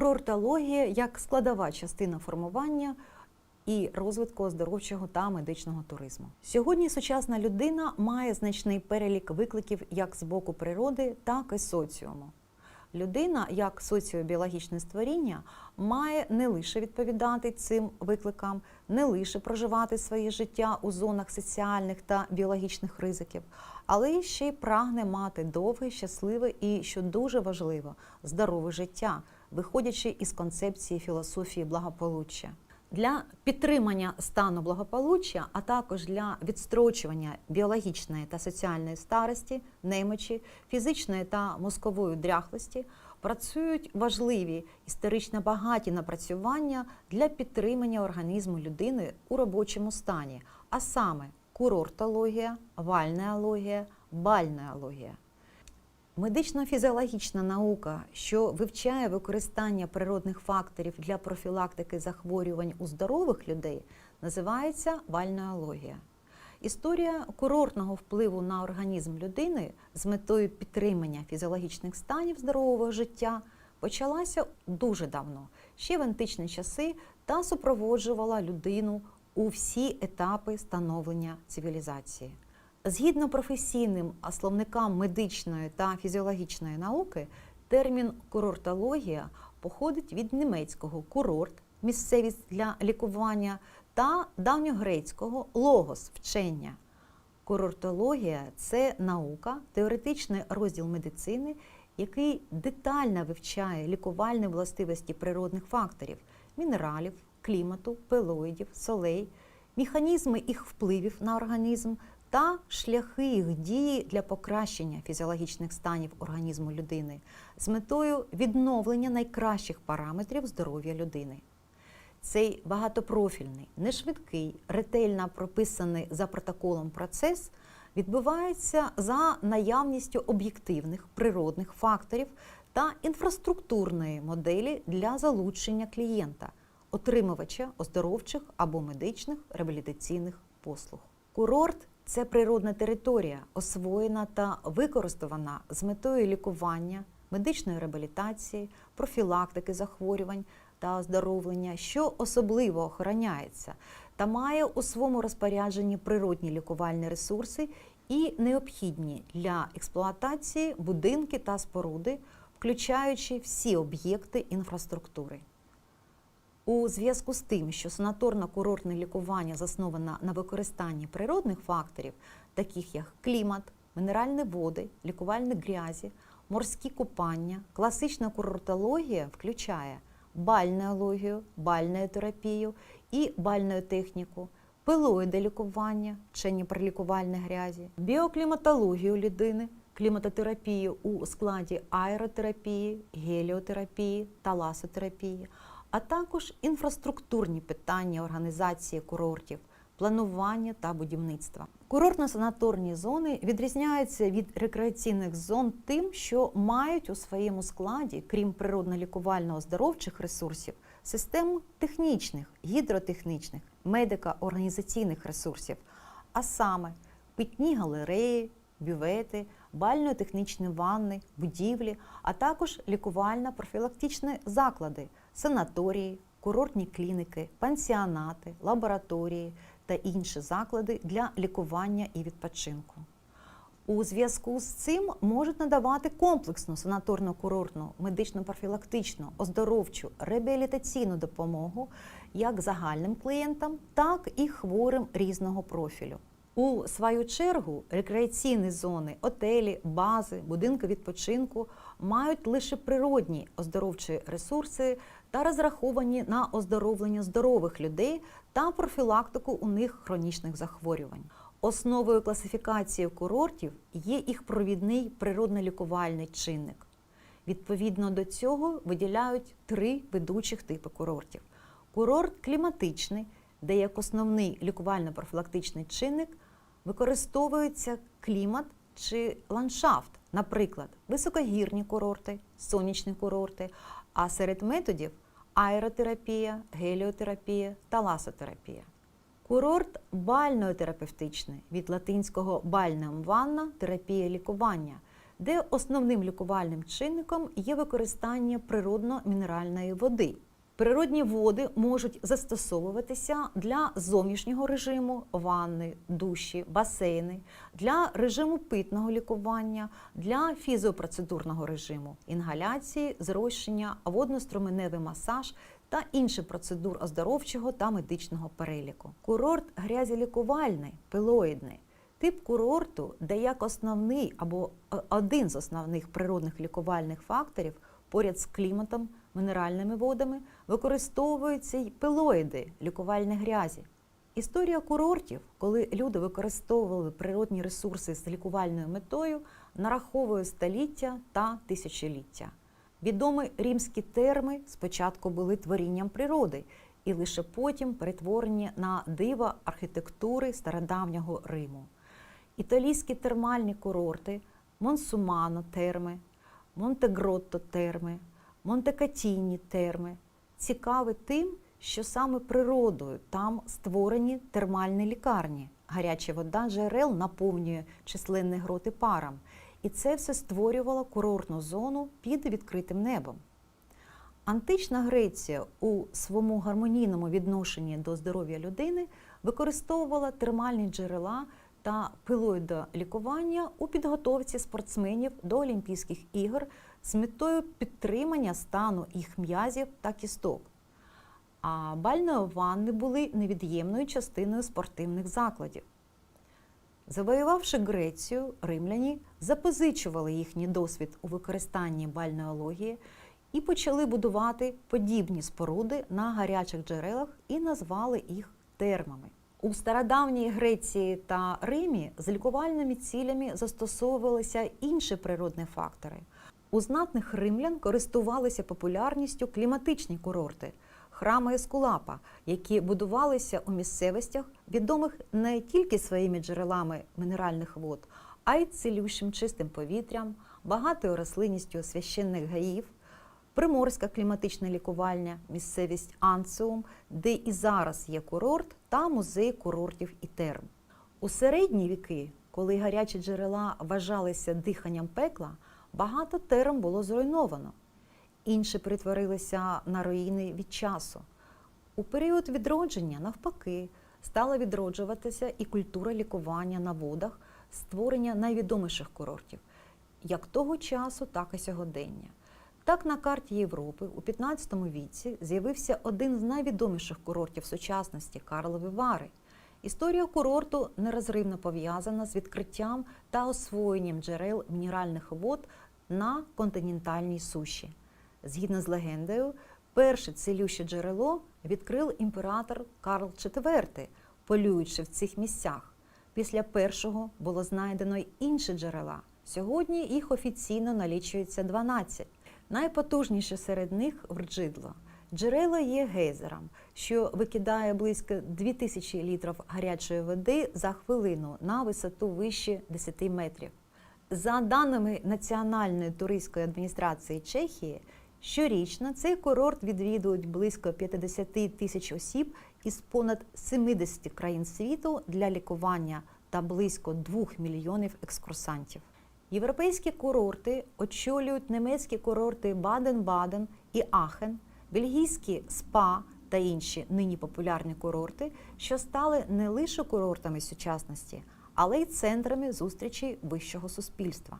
Курортологія як складова частина формування і розвитку оздоровчого та медичного туризму. Сьогодні сучасна людина має значний перелік викликів як з боку природи, так і соціуму. Людина, як соціобіологічне створіння, має не лише відповідати цим викликам, не лише проживати своє життя у зонах соціальних та біологічних ризиків, але ще й прагне мати довге, щасливе і, що дуже важливо, здорове життя, виходячи із концепції філософії благополуччя. Для підтримання стану благополуччя, а також для відстрочування біологічної та соціальної старості, немочі, фізичної та мозкової дряхлості працюють важливі історично багаті напрацювання для підтримання організму людини у робочому стані, а саме курортологія, вальнеологія, бальнеологія. Медично-фізіологічна наука, що вивчає використання природних факторів для профілактики захворювань у здорових людей, називається вальнеологія. Історія курортного впливу на організм людини з метою підтримання фізіологічних станів здорового життя почалася дуже давно, ще в античні часи, та супроводжувала людину у всі етапи становлення цивілізації. Згідно професійним словникам медичної та фізіологічної науки, термін курортологія походить від німецького курорт, місцевість для лікування, та давньогрецького логос вчення. Курортологія це наука, теоретичний розділ медицини, який детально вивчає лікувальні властивості природних факторів мінералів, клімату, пелоїдів, солей, механізми їх впливів на організм та шляхи їх дії для покращення фізіологічних станів організму людини з метою відновлення найкращих параметрів здоров'я людини. Цей багатопрофільний, нешвидкий, ретельно прописаний за протоколом процес відбувається за наявністю об'єктивних природних факторів та інфраструктурної моделі для залучення клієнта, отримувача оздоровчих або медичних реабілітаційних послуг. Курорт це природна територія, освоєна та використована з метою лікування, медичної реабілітації, профілактики захворювань та оздоровлення, що особливо охороняється та має у своєму розпорядженні природні лікувальні ресурси і необхідні для експлуатації будинки та споруди, включаючи всі об'єкти інфраструктури. У зв'язку з тим, що санаторно-курортне лікування засноване на використанні природних факторів, таких як клімат, мінеральні води, лікувальні грязі, морські купання, класична курортологія включає бальнеологію, бальнеотерапію і бальнеотехніку, пилоїдолікування, вчені про лікувальні грязі, біокліматологію людини, кліматотерапію у складі аеротерапії, геліотерапії та ласотерапії, а також інфраструктурні питання організації курортів, планування та будівництва. Курортно-санаторні зони відрізняються від рекреаційних зон тим, що мають у своєму складі, крім природно-лікувально оздоровчих ресурсів, систему технічних, гідротехнічних, медико-організаційних ресурсів, а саме питні галереї, бювети, бально-технічні ванни, будівлі, а також лікувально-профілактичні заклади, санаторії, курортні клініки, пансіонати, лабораторії та інші заклади для лікування і відпочинку. У зв'язку з цим можуть надавати комплексну санаторно-курортну, медично-профілактичну, оздоровчу, реабілітаційну допомогу як загальним клієнтам, так і хворим різного профілю. У свою чергу рекреаційні зони, отелі, бази, будинки відпочинку мають лише природні оздоровчі ресурси та розраховані на оздоровлення здорових людей та профілактику у них хронічних захворювань. Основою класифікації курортів є їх провідний природно-лікувальний чинник. Відповідно до цього виділяють три ведучих типи курортів: курорт кліматичний, де як основний лікувально-профілактичний чинник використовується клімат чи ландшафт, наприклад, високогірні курорти, сонячні курорти, а серед методів аеротерапія, геліотерапія та ласотерапія. Курорт бально-терапевтичний від латинського бальнеум ванна терапія лікування. де основним лікувальним чинником є використання природно-мінеральної води. Природні води можуть застосовуватися для зовнішнього режиму ванни, душі, басейни, для режиму питного лікування, для фізіопроцедурного режиму, інгаляції, зрощення, водно-струменевий масаж та інших процедур оздоровчого та медичного переліку. Курорт грязілікувальний, пилоїдний. Тип курорту, де як основний або е, один з основних природних лікувальних факторів поряд з кліматом, мінеральними водами, використовуються й пилоїди лікувальні грязі. Історія курортів, коли люди використовували природні ресурси з лікувальною метою, нараховує століття та тисячоліття. Відомі римські терми спочатку були творінням природи і лише потім перетворені на диво архітектури стародавнього Риму. Італійські термальні курорти, Монсумано терми, Монтегротто терми, Монтекатіні терми цікаві тим, що саме природою там створені термальні лікарні. Гаряча вода джерел наповнює численні гроти паром. І це все створювало курортну зону під відкритим небом. Антична Греція у своєму гармонійному відношенні до здоров'я людини використовувала термальні джерела та пилоїдолікування у підготовці спортсменів до Олімпійських ігор з метою підтримання стану їх м'язів та кісток. А бальної ванни були невід'ємною частиною спортивних закладів. Завоювавши Грецію, римляні запозичували їхній досвід у використанні бальнеології і почали будувати подібні споруди на гарячих джерелах і назвали їх термами. У стародавній Греції та Римі з лікувальними цілями застосовувалися інші природні фактори. У знатних римлян користувалися популярністю кліматичні курорти, храми Ескулапа, які будувалися у місцевостях, відомих не тільки своїми джерелами мінеральних вод, а й цілющим чистим повітрям, багатою рослинністю священних гаїв, приморська кліматична лікувальня, місцевість Анциум, де і зараз є курорт та музей курортів і терм. У середні віки, коли гарячі джерела вважалися диханням пекла, багато терм було зруйновано. Інші перетворилися на руїни від часу. У період відродження, навпаки, стала відроджуватися і культура лікування на водах, створення найвідоміших курортів, як того часу, так і сьогодення. Так, на карті Європи у 15 віці з'явився один з найвідоміших курортів сучасності Карлові Вари. Історія курорту нерозривно пов'язана з відкриттям та освоєнням джерел мінеральних вод на континентальній суші. Згідно з легендою, перше цілюще джерело відкрив імператор Карл IV, полюючи в цих місцях. Після першого було знайдено й інші джерела. Сьогодні їх офіційно налічується 12. Найпотужніше серед них врджидло. Джерело є гейзером, що викидає близько 2000 літрів гарячої води за хвилину на висоту вище 10 метрів. За даними Національної туристської адміністрації Чехії, щорічно цей курорт відвідують близько 50 тисяч осіб із понад 70 країн світу для лікування та близько 2 мільйонів екскурсантів. Європейські курорти очолюють німецькі курорти Баден-Баден і Ахен, бельгійські СПА та інші нині популярні курорти, що стали не лише курортами сучасності, але й центрами зустрічі вищого суспільства.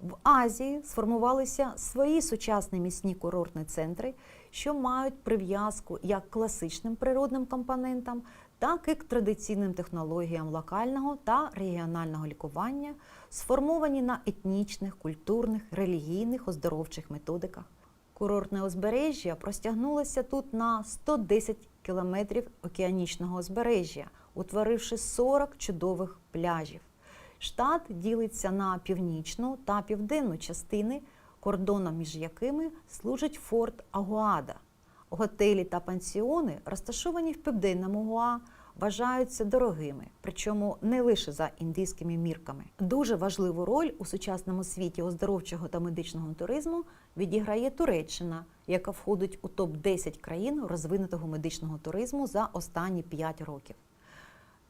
В Азії сформувалися свої сучасні міцні курортні центри, що мають прив'язку як класичним природним компонентам, так і к традиційним технологіям локального та регіонального лікування, сформовані на етнічних, культурних, релігійних, оздоровчих методиках. Курортне узбережжя простягнулося тут на 110 кілометрів океанічного узбережжя, утворивши 40 чудових пляжів. Штат ділиться на північну та південну частини, кордоном між якими служить форт Агуада. Готелі та пансіони, розташовані в південному Гуа, вважаються дорогими, причому не лише за індійськими мірками. Дуже важливу роль у сучасному світі оздоровчого та медичного туризму відіграє Туреччина, яка входить у топ 10 країн розвинутого медичного туризму за останні 5 років.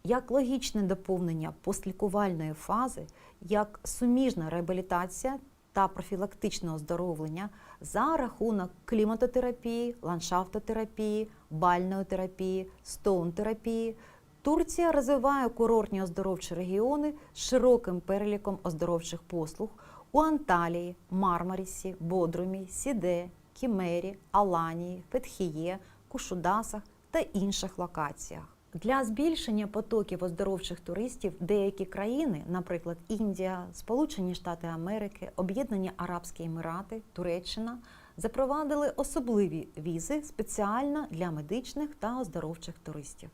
як логічне доповнення постлікувальної фази, як суміжна реабілітація та профілактичне оздоровлення за рахунок кліматотерапії, ландшафтотерапії, бальної терапії, стоун-терапії. Турція розвиває курортні оздоровчі регіони з широким переліком оздоровчих послуг у Анталії, Мармарісі, Бодрумі, Сіде, Кімері, Аланії, Фетхіє, Кушудасах та інших локаціях. Для збільшення потоків оздоровчих туристів деякі країни, наприклад, Індія, Сполучені Штати Америки, Об'єднані Арабські Емірати, Туреччина, запровадили особливі візи спеціально для медичних та оздоровчих туристів.